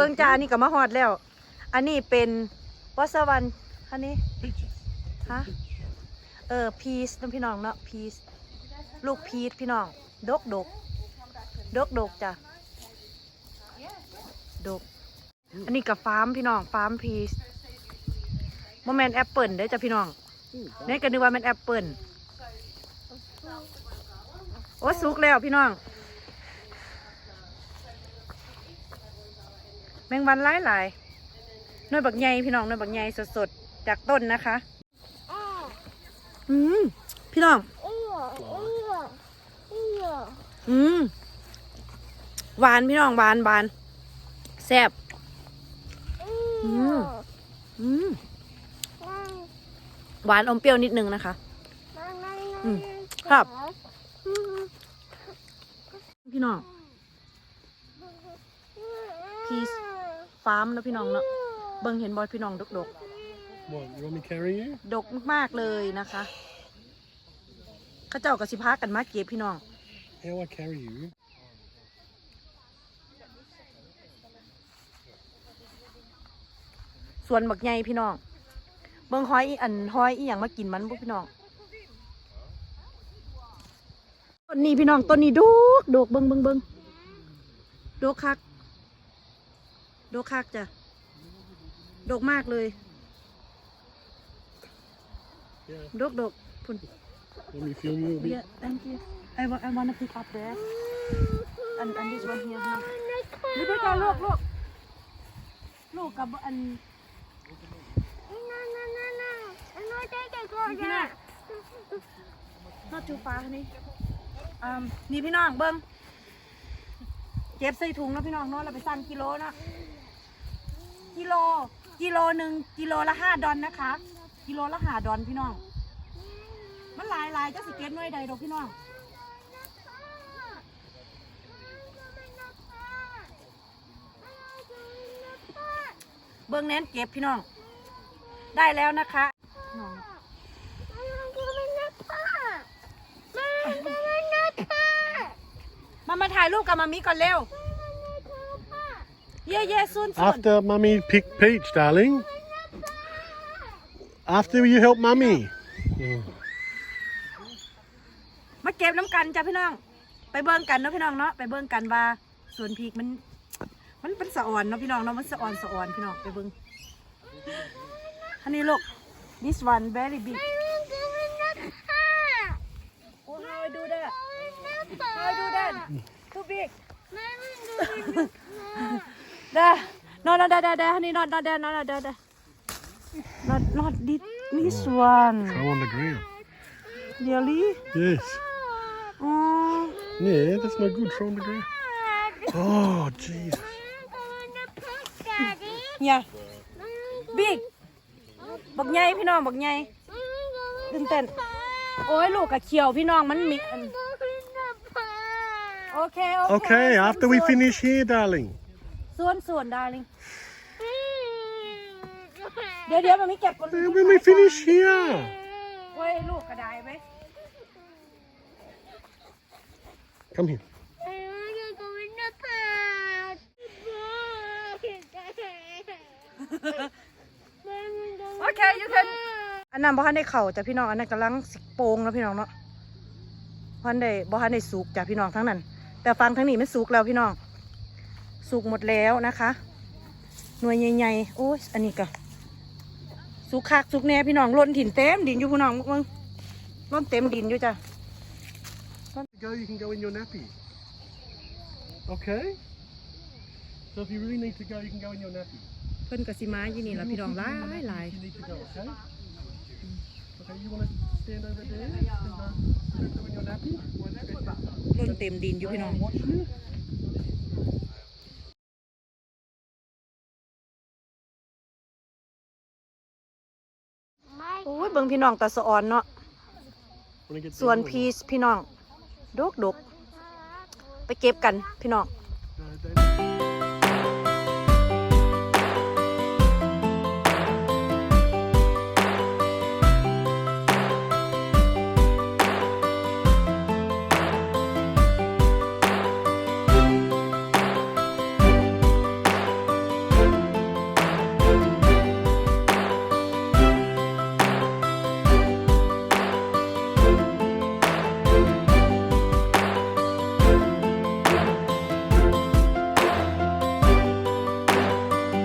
เบิ่งจ้าอันนี้ก็มาฮอดแล้ว อันนี้เป็นวัสวรรค์อันนี้ Peaches. ฮะเออพีซน้องพี่น้องเนาะพีซลูกพีชพี่น้อง ดกดกดกดกจ้ะดก อันนี้กับฟาร์มพี่น้องฟาร์มพีชโมเมนแอปเปิลเด้อจ้ะพี่น้องนี่ก็นึกว่าแมันแอปเปิลโอ้สุกแล้วพี่น้อง แมงวันหลายหลายๆนวยบักใหญ่พี่น้องนวยบักใหญ่สดๆจากต้นนะคะ อืมพี่น้อง อืมหวานพี่น้องหวานหวานแซ่บอืมอืมหวานอมเปรี้ยวนิดนึงนะคะ อืมครับ พี่น้อง Peace ฟาร์มแล้วพี่น้องเนาะเบิ่งเห็นบอยพี่น้องดกดก What, you want me carrying you? ๆดกมากๆเลยนะคะเข้าเจ้ากับสิพากันมาเก็บพี่น้อง How I carry you? ส่วนบักใหญ่พี่น้อง เบิ่งห้อยอีอันห้อยอีหยังมากินมันบุพี่น้อง ต้นนี้พี่น้องต้นนี้ดกดกเบิ่งเบิ่งเบิ่งดกคัก ดกคักจ้ะดกมากเลย Yeah. ดกดกพุ่น Let me film you a bit. Yeah, thank you. I want I wanna pick up there. And and this one here. Huh? นี่ไปก่อนลูกลูกลูกกับอันพี่น่ะ not too far นี่อ่านี่พี่น้องเบิ้งเก็บใส่ถุงเนาะพี่น้องเนาะเราไปสั่งกิโลเนาะ กิโลกิโลหนึ่งกิโลละห้าดอลนะคะ กิโลละห้าดอลพี่น้อง มันหลายหลายๆจะสิเก็บหน่วยใดดอกพี่น้องเบิ้งแน้นเก็บพี่น้อง ได้แล้วนะคะน้องมามาถ่ายรูปกับมามิก่อนเร็ว เย่เย่ซุนซุน After mummy pick peach, darling. After you help mummy. Mm. มาเก็บน้ำกันจ้ะพี่น้อง ไปเบิ้งกันเนาะพี่น้องเนาะ ไปเบิ้งกันว่าสวนพริกมัน มันเป็นสะอ่อนเนาะพี่น้องเนาะ มันสะอ่อนสะอ่อนพี่น้องไปเบิ้งอันนี้ลูก this one very big oh how I do that how I do that too big เด้อ no no เด้อเด้อเด้อนี่ not not that not not that not not this this one Throw on the ground. really Yes. oh Yeah, that's no good. Throw on the ground. Oh, Jesus. yeah big บักใหญ่พี่น้องบักใหญ่ตื่นเต้นโอ้ยลูกกับเขียวพี่น้องมันมีอันโอเคโอเค Okay, after we finish here, darling. ส่วนส่วนดาริงเดี๋ยวเดี๋ยวมันมีเก็บก่อน Then when we finish here. โอ้ยลูกกระไดไหม Come here. โอเค you can อันนั้นบ่ทันได้เข่าจ้ะพี่น้องอันนั้นกำลังสิโปงแล้วพี่น้องเนาะบ่ทันได้บ่ทันได้สุกจ้ะพี่น้องทั้งนั้น แต่ฟังทั้งนี้มันสุกแล้วพี่น้อง สุกหมดแล้วนะคะ หน่วยใหญ่ๆโอ้ยอันนี้ก็สุกคักสุกแน่พี่น้องล้นถิ่นเต็มดินอยู่พี่น้องมึงล้นเต็มดินอยู่จ้ะ Go, you can go in your nappy. Okay? So if you really need to go, you can go in your nappy. เพิ่นกสิมาอยู่นี่ละพี่น้องหลายหลาย You need to go, okay? Okay, you want to stand over there and go, go in your nappy? ล้นเต็มดินอยู่พี่น้อง Watch you. ยเบิ่งพี่น้องตาสะออนเนาะ Wanna get ส่วน down or พีชพี่น้องดกดกไปเก็บกันพี่น้อง not? No, don't